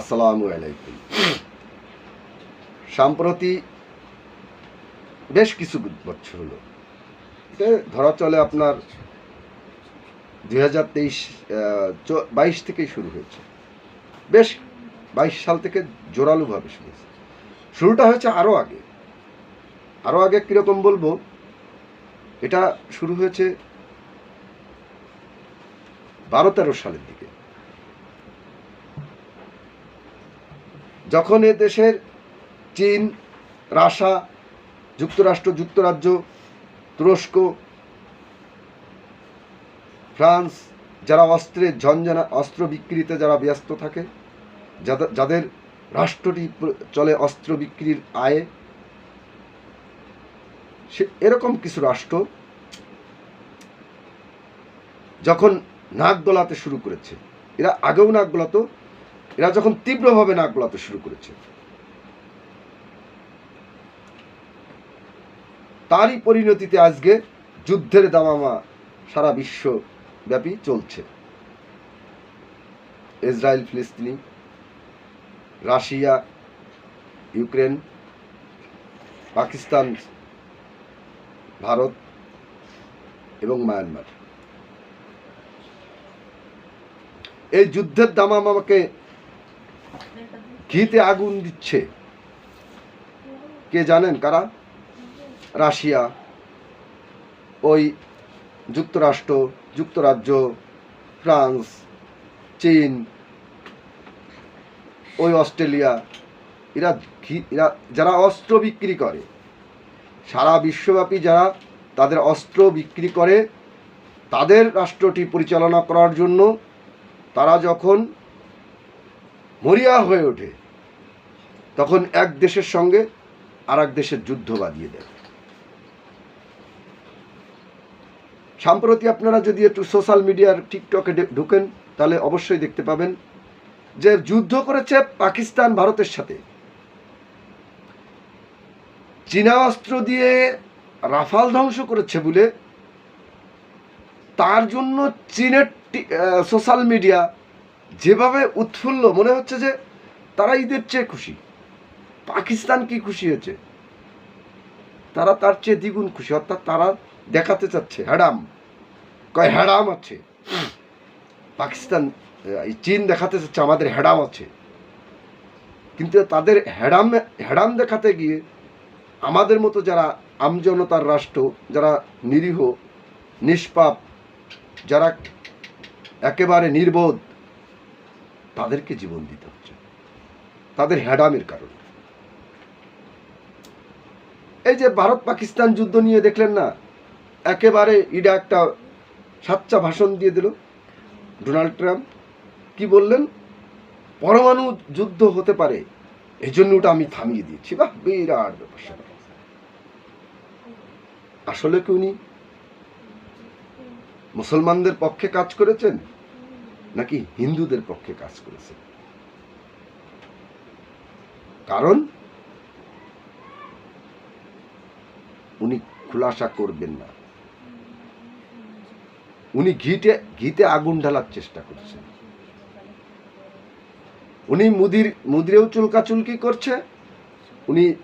আসসালামু আলাইকুম। সম্প্রতি বেশ কিছু বছর হলো। ধরা চলে আপনার দুই হাজার তেইশ বাইশ থেকেই শুরু হয়েছে। বেশ বাইশ সাল থেকে জোরালোভাবে শুরু হয়েছে। শুরুটা হয়েছে আরও আগে। আরও আগে কীরকম বলব? এটা শুরু হয়েছে বারো তেরো সালের দিকে। যখন এ দেশের চীন, রাশা, যুক্তরাষ্ট্র, যুক্তরাজ্য, তুরস্ক, ফ্রান্স, যারা অস্ত্রের ঝঞ্ঝানা, অস্ত্র বিক্রিতে যারা ব্যস্ত থাকে যাদের রাষ্ট্রটি চলে অস্ত্র বিক্রির আয়ে, সে এরকম কিছু রাষ্ট্র যখন নাক গলাতে শুরু করেছে, এরা আগেও নাক গলাতো এরা যখন তীব্রভাবে নাক গলাতে শুরু করেছে, তারই পরিণতিতে আজকে যুদ্ধের দামামা সারা বিশ্বব্যাপী চলছে। ইসরায়েল, ফিলিস্তিনি, রাশিয়া, ইউক্রেন, পাকিস্তান, ভারত এবং মায়ানমার। এই যুদ্ধের দামাম আমাকে ঘিতে আগুন দিচ্ছে। কে জানেন কারা? রাশিয়া, ওই যুক্তরাষ্ট্র, যুক্তরাজ্য, ফ্রান্স, চীন, ওই অস্ট্রেলিয়া, এরা এরা যারা অস্ত্র বিক্রি করে, সারা বিশ্বব্যাপী যারা তাদের অস্ত্র বিক্রি করে, তাদের রাষ্ট্রটি পরিচালনা করার জন্য তারা যখন মরিয়া হয়ে ওঠে। তখন এক দেশের সঙ্গে আর দেশের যুদ্ধ বাঁধিয়ে দেয়। সম্প্রতি আপনারা যদি একটু সোশ্যাল মিডিয়ার টিকটকে ঢুকেন, তাহলে অবশ্যই দেখতে পাবেন যে যুদ্ধ করেছে পাকিস্তান ভারতের সাথে। চীনা অস্ত্র দিয়ে রাফাল ধ্বংস করেছে বলে তার জন্য চীনের সোশ্যাল মিডিয়া যেভাবে উৎফুল্ল, মনে হচ্ছে যে তারা ঈদের চেয়ে খুশি। পাকিস্তান কি খুশি হয়েছে? তারা তার চেয়ে দ্বিগুণ খুশি, অর্থাৎ তারা দেখাতে চাচ্ছে, হ্যাডাম। কয়, হ্যাডাম আছে। পাকিস্তান চীন দেখাতে চাচ্ছে, আমাদের হ্যাডাম আছে। কিন্তু তাদের হ্যাডাম হ্যাডাম দেখাতে গিয়ে আমাদের মতো যারা আমজনতার রাষ্ট্র, যারা নিরীহ, নিষ্পাপ, যারা একেবারে নির্বোধ তাদেরকে জীবন দিতে হচ্ছে। তাদের হ্যাডামের কারণে। এই যে ভারত পাকিস্তান যুদ্ধ নিয়ে দেখলেন না, একেবারে ইডা একটা সাচ্চা ভাষণ দিয়ে দিল ডোনাল্ড ট্রাম্প। কি বললেন? পরমাণু যুদ্ধ হতে পারে এই জন্য ওটা আমি থামিয়ে দিয়েছি। বাহ, বিরাট ব্যাপার আসলে কি উনি মুসলমানদের পক্ষে কাজ করেছেন? নাকি হিন্দুদের পক্ষে কাজ করেছেন কারণ উনি খুলাসা করবেন না। উনি ঘিতে ঘিতে আগুন ঢালার চেষ্টা করছেন। উনি মুদির, মুদিরেও চুলকাচুলকি করছে, উনি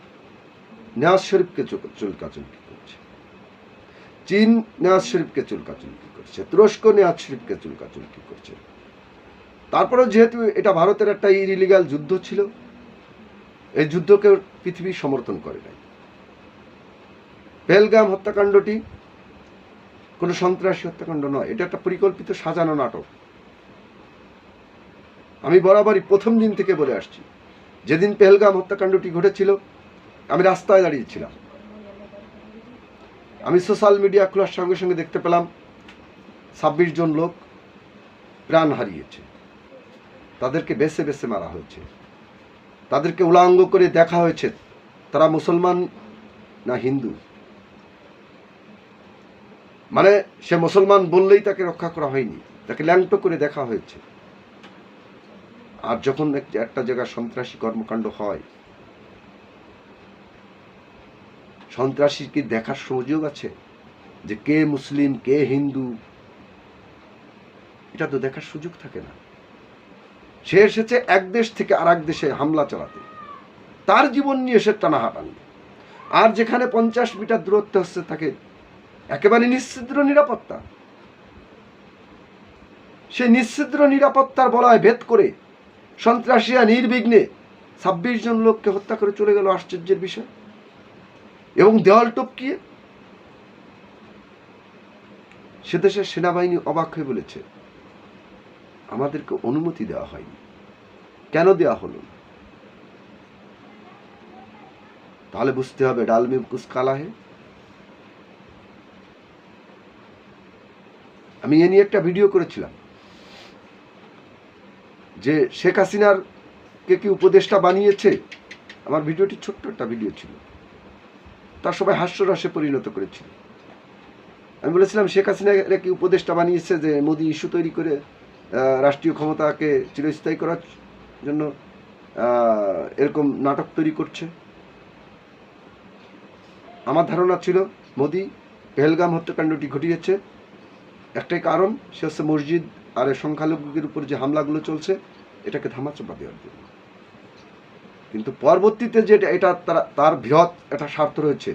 নেওয়াজ শরীফকে চুলকাচুলকি করছে। চীন নেওয়াজ শরীফকে চুলকাচুলকি করছে, তুরস্ক নেওয়াজ শরীফকে চুলকাচুলকি করছে। তারপরেও যেহেতু এটা ভারতের একটা ইলিগাল যুদ্ধ ছিল, এই যুদ্ধকে পৃথিবী সমর্থন করে নাই। পেলগাম হত্যাকাণ্ডটি কোনো সন্ত্রাসী হত্যাকাণ্ড নয়, এটা একটা পরিকল্পিত সাজানো নাটক। আমি বরাবরই প্রথম দিন থেকে বলে আসছি, যেদিন পেহেলগাম হত্যাকাণ্ডটি ঘটেছিল, আমি রাস্তায় দাঁড়িয়েছিলাম আমি সোশ্যাল মিডিয়া খোলার সঙ্গে সঙ্গে দেখতে পেলাম, ছাব্বিশ জন লোক প্রাণ হারিয়েছে। তাদেরকে বেছে বেছে মারা হয়েছে। তাদেরকে উলাঙ্গ করে দেখা হয়েছে। তারা মুসলমান না হিন্দু? মানে সে মুসলমান বললেই তাকে রক্ষা করা হয়নি, তাকে ল্যাংটো করে দেখা হয়েছে। আর যখন একটা জায়গায় সন্ত্রাসী কর্মকাণ্ড হয় সন্ত্রাসী কি দেখার সুযোগ আছে? যে কে মুসলিম, কে হিন্দু? এটা তো দেখার সুযোগ থাকে না। সে এসেছে এক দেশ থেকে আর দেশে হামলা চালাতে। তার জীবন নিয়ে সে টানাহাটানি। আর যেখানে পঞ্চাশ মিটার দূরত্ব হচ্ছে তাকে একেবারে নিশ্চিদ্র নিরাপত্তা। সে নিশ্চিদ্র নিরাপত্তার বলয় ভেদ করে সন্ত্রাসীরা নির্বিঘ্নে ছাব্বিশ জন লোককে হত্যা করে চলে গেল আশ্চর্যের বিষয়। এবং দেওয়াল টপকিয়ে সে দেশের সেনাবাহিনী অবাক হয়ে বলেছে আমাদেরকে অনুমতি দেওয়া হয়নি। কেন দেওয়া হলো? তাহলে বুঝতে হবে ডাল মে কুছ কালা হে। আমি এ নিয়ে একটা ভিডিও করেছিলাম, যে শেখ হাসিনার কে কি উপদেষ্টা বানিয়েছে? আমার ভিডিওটি ছোট্ট একটা ভিডিও ছিল। তার সবাই হাস্যরসে পরিণত করেছিল। আমি বলেছিলাম, শেখ হাসিনা কি উপদেশটা বানিয়েছে যে মোদি ইস্যু তৈরি করে রাষ্ট্রীয় ক্ষমতাকে চিরস্থায়ী করার জন্য এরকম নাটক তৈরি করছে। আমার ধারণা ছিল মোদি পেহেলগাম হত্যাকাণ্ডটি ঘটিয়েছে। একটাই কারণ, সে হচ্ছে মসজিদ আর সংখ্যালঘুদের উপর যে হামলাগুলো চলছে, এটাকে ধামাচাপা দেওয়ার জন্য। কিন্তু পরবর্তীতে যে এটা- তার বৃহৎ একটা স্বার্থ রয়েছে।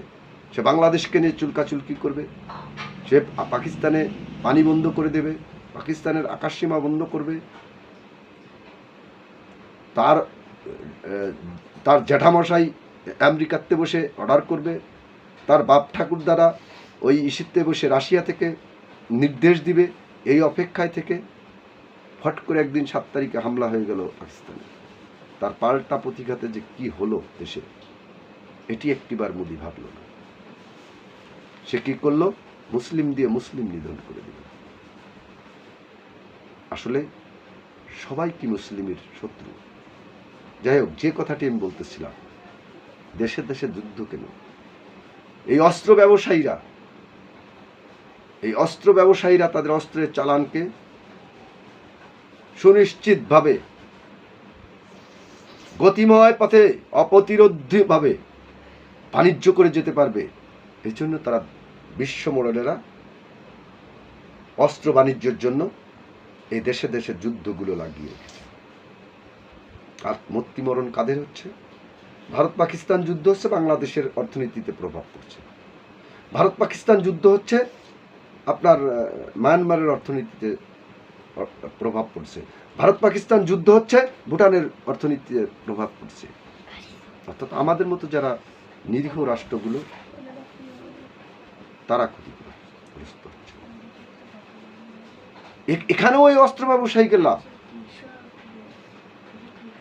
সে বাংলাদেশকে নিয়ে চুলকাচুলকি করবে, সে পাকিস্তানে পানি বন্ধ করে দেবে। পাকিস্তানের আকাশসীমা বন্ধ করবে। তার তার জ্যাঠামশাই আমেরিকাতে বসে অর্ডার করবে। তার বাপ ঠাকুর দ্বারা ওই ইস্যুতে বসে রাশিয়া থেকে নির্দেশ দিবে এই অপেক্ষায় থেকে। ফট করে একদিন সাত তারিখে হামলা হয়ে গেল পাকিস্তানে। তার পাল্টা প্রতিঘাতে যে কি হলো দেশে, এটি একটিবার মোদি ভাবল না। সে কি করল? মুসলিম দিয়ে মুসলিম নিধন করে দিল। আসলে সবাই কি মুসলিমের শত্রু? যাই হোক, যে কথাটি আমি বলতেছিলাম, দেশে দেশে যুদ্ধ কেন? এই অস্ত্র ব্যবসায়ীরা, এই অস্ত্র ব্যবসায়ীরা তাদের অস্ত্রের চালানকে সুনিশ্চিতভাবে, গতিময় পথে অপ্রতিরোধ্যভাবে বাণিজ্য করে যেতে পারবে এই জন্য তারা বিশ্ব মোড়লেরা অস্ত্র বাণিজ্যের জন্য এই দেশে দেশে যুদ্ধগুলো লাগিয়ে রেখেছে। আর মৃত্যুমরণ কাদের হচ্ছে? ভারত পাকিস্তান যুদ্ধ হচ্ছে বাংলাদেশের অর্থনীতিতে প্রভাব পড়ছে। ভারত পাকিস্তান যুদ্ধ হচ্ছে আপনার মায়ানমারের অর্থনীতিতে প্রভাব পড়ছে। ভারত পাকিস্তান যুদ্ধ হচ্ছে ভুটানের অর্থনীতিতে প্রভাব পড়ছে। অর্থাৎ আমাদের মতো যারা নিরীহ রাষ্ট্রগুলো, তারা ক্ষতিগ্রস্ত হচ্ছে এ- এখানেও ওই অস্ত্র ব্যবসায়ীকে লাভ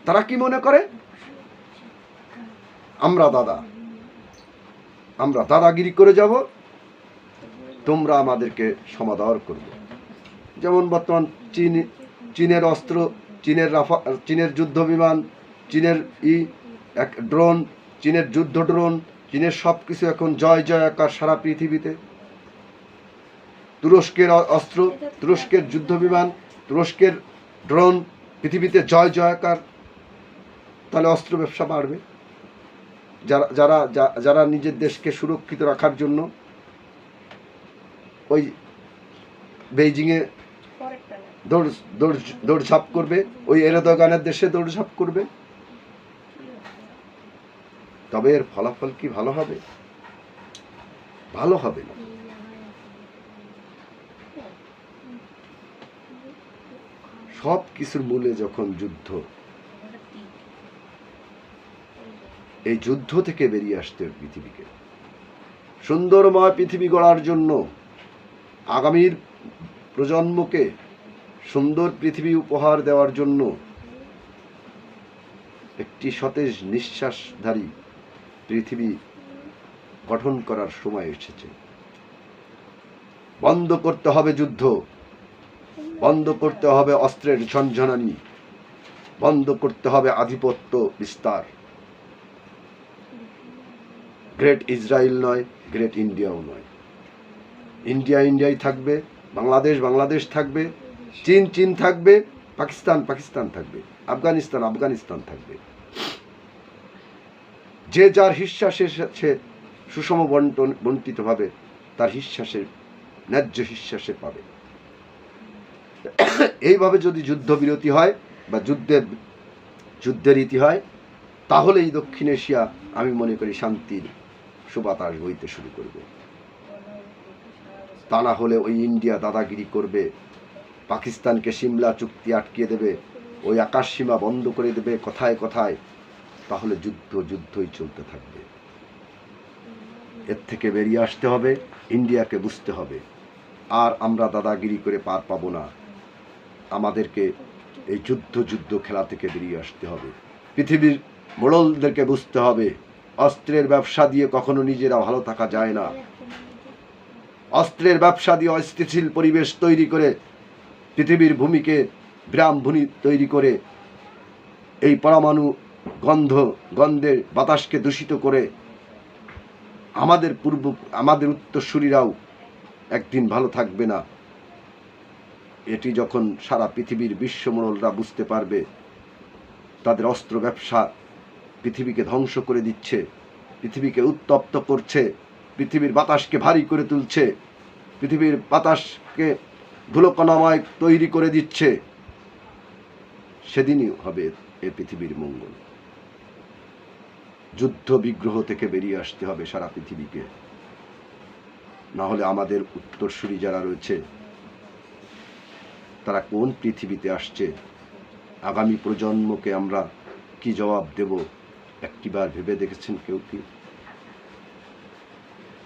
তারা কি মনে করে? আমরা দাদা। আমরা দাদাগিরি করে যাব। তোমরা আমাদেরকে সমাদর করবে। যেমন বর্তমান চীন চীনের অস্ত্র, চীনের রাফা চীনের যুদ্ধ বিমান, চীনের ই এক ড্রোন চীনের যুদ্ধ ড্রোন চীনের সব কিছু এখন জয় জয় আকার সারা পৃথিবীতে। তুরস্কের অস্ত্র তুরস্কের যুদ্ধ বিমান তুরস্কের ড্রোন পৃথিবীতে জয় জয়াকার তাহলে অস্ত্র ব্যবসা বাড়বে। যারা যারা যা- যারা নিজের দেশকে সুরক্ষিত রাখার জন্য ওই বেইজিংয়ে দৌড় দৌড় দৌড়ঝাঁপ করবে ওই এরদোগানের দেশে দৌড়ঝাঁপ করবে। তবে এর ফলাফল কি ভালো হবে? ভালো হবে না। সব কিছুর মূলে যখন যুদ্ধ, এই যুদ্ধ থেকে বেরিয়ে আসতে পৃথিবীকে। সুন্দরময় পৃথিবী গড়ার জন্য আগামীর প্রজন্মকে সুন্দর পৃথিবী উপহার দেওয়ার জন্য একটি সতেজ নিঃশ্বাসধারী পৃথিবী গঠন করার সময় এসেছে। বন্ধ করতে হবে যুদ্ধ। বন্ধ করতে হবে অস্ত্রের ঝনঝনানি। বন্ধ করতে হবে আধিপত্য বিস্তার। গ্রেট ইসরায়েল নয়, গ্রেট ইন্ডিয়াও নয়। ইন্ডিয়া ইন্ডিয়াই থাকবে, বাংলাদেশ বাংলাদেশ থাকবে, চীন চীন থাকবে, পাকিস্তান পাকিস্তান থাকবে, আফগানিস্তান আফগানিস্তান থাকবে। যে যার হিস্সা সে সুষম বন্টন বন্টিতভাবে, তার হিস্সা ন্যায্য হিস্সা পাবে। এইভাবে যদি যুদ্ধবিরতি হয় বা যুদ্ধের যুদ্ধের ইতি হয়, তাহলেই দক্ষিণ এশিয়া, আমি মনে করি, শান্তির সুবাতাস বইতে শুরু করবে। তা না হলে ওই ইন্ডিয়া দাদাগিরি করবে, পাকিস্তানকে সিমলা চুক্তি আটকিয়ে দেবে, ওই আকাশ সীমা বন্ধ করে দেবে কথায় কথায়, তাহলে যুদ্ধ যুদ্ধই চলতে থাকবে। এর থেকে বেরিয়ে আসতে হবে, ইন্ডিয়াকে বুঝতে হবে। আর আমরা দাদাগিরি করে পার পাবো না। আমাদেরকে এই যুদ্ধ যুদ্ধ খেলা থেকে বেরিয়ে আসতে হবে। পৃথিবীর মোড়লদেরকে বুঝতে হবে, অস্ত্রের ব্যবসা দিয়ে কখনো নিজেরা ভালো থাকা যায় না। অস্ত্রের ব্যবসা দিয়ে অস্থিতিশীল পরিবেশ তৈরি করে, পৃথিবীর ভূমিকে বিরাম ভূমি তৈরি করে, এই পরমাণু গন্ধ, গন্ধের বাতাসকে দূষিত করে আমাদের পূর্ব, আমাদের উত্তরসূরিরাও একদিন ভালো থাকবে না। এটি যখন সারা পৃথিবীর বিশ্বমণ্ডলরা বুঝতে পারবে, তাদের অস্ত্র ব্যবসা পৃথিবীকে ধ্বংস করে দিচ্ছে, পৃথিবীকে উত্তপ্ত করছে, পৃথিবীর বাতাসকে ভারী করে তুলছে, পৃথিবীর বাতাসকে ধুলোকণাময় তৈরি করে দিচ্ছে, সেদিনই হবে এ পৃথিবীর মঙ্গল। যুদ্ধ বিগ্রহ থেকে বেরিয়ে আসতে হবে সারা পৃথিবীকে। না হলে আমাদের উত্তরসূরি যারা রয়েছে তারা কোন পৃথিবীতে আসছে? আগামী প্রজন্মকে আমরা কি জবাব দেব? একটিবার ভেবে দেখেছেন কেউ কি?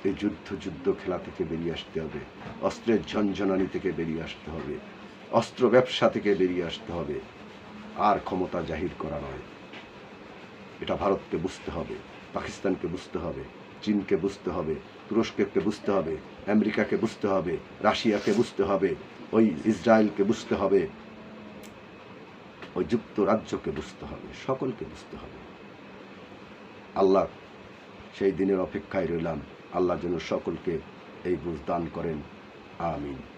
এই যুদ্ধ যুদ্ধ খেলা থেকে বেরিয়ে আসতে হবে। অস্ত্রের ঝনঝনানি থেকে বেরিয়ে আসতে হবে। অস্ত্র ব্যবসা থেকে বেরিয়ে আসতে হবে। আর ক্ষমতা জাহির করা নয়। এটা ভারতকে বুঝতে হবে, পাকিস্তানকে বুঝতে হবে, চীনকে বুঝতে হবে, তুরস্ককে বুঝতে হবে, আমেরিকাকে বুঝতে হবে, রাশিয়াকে বুঝতে হবে। ওই ইসরায়েলকে বুঝতে হবে, ওই যুক্তরাজ্যকে বুঝতে হবে, সকলকে বুঝতে হবে। আল্লাহ সেই দিনের অপেক্ষায় রইলাম। আল্লাহ যেন সকলকে এই বুঝ দান করেন। আমিন।